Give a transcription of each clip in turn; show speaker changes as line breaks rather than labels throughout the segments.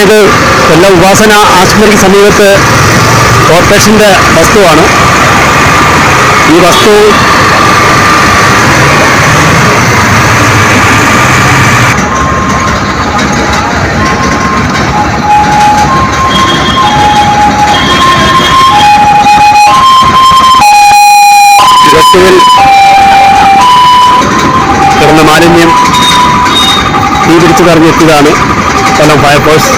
ഇത് കൊല്ലം ഉപാസന ആശുപത്രിക്ക് സമീപത്ത് കോർപ്പറേഷന്റെ വസ്തുവാണ്. ഈ വസ്തു വസ്തുവിൽ കിടന്ന മാലിന്യം തീപിടിച്ചു കറിഞ്ഞെത്തിയതാണ് കൊല്ലം ഫയർഫോഴ്സ്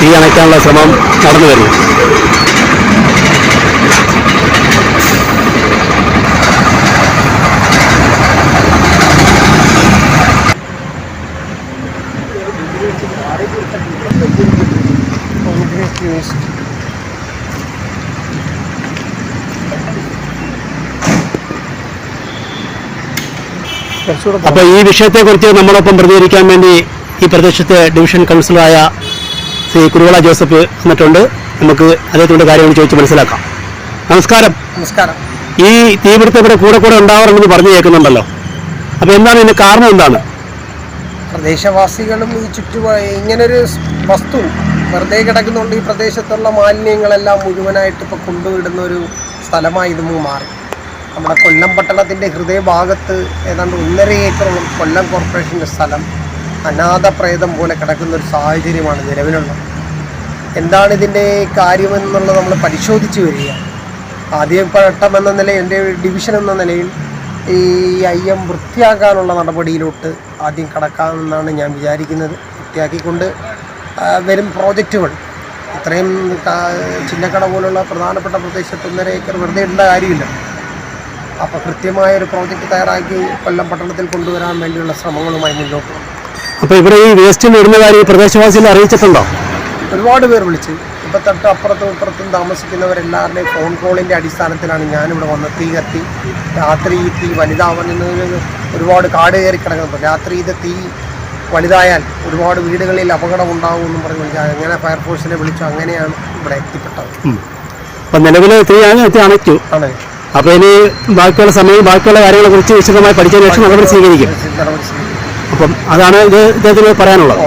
തീ അണയ്ക്കാനുള്ള ശ്രമം നടന്നു വരുന്നു അപ്പോൾ ഈ വിഷയത്തെക്കുറിച്ച് നമ്മളൊപ്പം പ്രതികരിക്കാൻ വേണ്ടി ഈ പ്രദേശത്തെ ഡിവിഷൻ കൗൺസിലറായ ശ്രീ കുരുവള ജോസഫ് വന്നിട്ടുണ്ട്. നമുക്ക് അദ്ദേഹത്തിന്റെ കാര്യങ്ങൾ ചോദിച്ച് മനസ്സിലാക്കാം. നമസ്കാരം.
നമസ്കാരം.
ഈ തീപിടുത്തം ഇവിടെ കൂടെ കൂടെ ഉണ്ടാവാറുണ്ടെന്ന് പറഞ്ഞു കേൾക്കുന്നുണ്ടല്ലോ. അപ്പോൾ എന്താണ് ഇതിന് കാരണം എന്താണ്?
പ്രദേശവാസികളും ഈ ചുറ്റുപാ ഇങ്ങനൊരു വസ്തു വെറുതെ കിടക്കുന്നുണ്ട്. ഈ പ്രദേശത്തുള്ള മാലിന്യങ്ങളെല്ലാം മുഴുവനായിട്ട് ഇപ്പോൾ കൊണ്ടുവിടുന്ന ഒരു സ്ഥലമായി ഇത് മാറി. നമ്മുടെ കൊല്ലം പട്ടണത്തിന്റെ ഹൃദയഭാഗത്ത് ഏതാണ്ട് ഒന്നര ഏക്കറോളം കൊല്ലം കോർപ്പറേഷന്റെ സ്ഥലം അനാഥപ്രേതം പോലെ കിടക്കുന്ന ഒരു സാഹചര്യമാണ് നിലവിലുള്ളത്. എന്താണ് ഇതിന്റെ കാര്യമെന്നുള്ളത് നമ്മൾ പരിശോധിച്ച് വരിക. ആദ്യം പട്ടം എന്ന നിലയിൽ എന്റെ ഡിവിഷൻ എന്ന നിലയിൽ ഈ അയ്യം വൃത്തിയാക്കാനുള്ള നടപടിയിലോട്ട് ആദ്യം കടക്കാമെന്നാണ് ഞാൻ വിചാരിക്കുന്നത്. വൃത്തിയാക്കിക്കൊണ്ട് വരും പ്രോജക്റ്റുകൾ. ഇത്രയും ചിന്നക്കട പോലുള്ള പ്രധാനപ്പെട്ട പ്രദേശത്ത് ഒന്നര ഏക്കർ വെറുതെ ഇടേണ്ട കാര്യമില്ല. അപ്പോൾ കൃത്യമായ ഒരു പ്രോജക്റ്റ് തയ്യാറാക്കി കൊല്ലം പട്ടണത്തിൽ കൊണ്ടുവരാൻ വേണ്ടിയുള്ള ശ്രമങ്ങളുമായി മുന്നോട്ട്
അപ്പോൾ ഇവിടെ ഈ വേസ്റ്റ് വരുന്ന കാര്യം പ്രദേശവാസികൾ അറിയിച്ചിട്ടുണ്ടോ?
ഒരുപാട് പേർ വിളിച്ച്. ഇപ്പം തൊട്ട് അപ്പുറത്തും ഇപ്പുറത്തും താമസിക്കുന്നവരെല്ലാവരുടെയും ഫോൺ കോളിന്റെ അടിസ്ഥാനത്തിലാണ് ഞാനിവിടെ വന്ന് തീ കത്തി. രാത്രി ഈ തീ വലുതാവുന്നതിന് ഒരുപാട് കാട് കയറി കിടക്കുന്നത് രാത്രി ഇത് തീ വലുതായാൽ ഒരുപാട് വീടുകളിൽ അപകടം ഉണ്ടാവും എന്നും പറഞ്ഞ് വിളിച്ചാൽ അങ്ങനെ ഫയർഫോഴ്സിനെ വിളിച്ചു. അങ്ങനെയാണ് ഇവിടെ എത്തിപ്പെട്ടത്.
അപ്പം നിലവിലെ തീ അണയ്ക്കും.
ആണ്
അപ്പോൾ ഇനി ബാക്കിയുള്ള സമയം ബാക്കിയുള്ള കാര്യങ്ങളെ കുറിച്ച് വിശദമായി പഠിച്ചതിന് ശേഷം നടപടി സ്വീകരിക്കും. അപ്പം അതാണ് ഇത് ഇദ്ദേഹത്തിന് പറയാനുള്ളത്.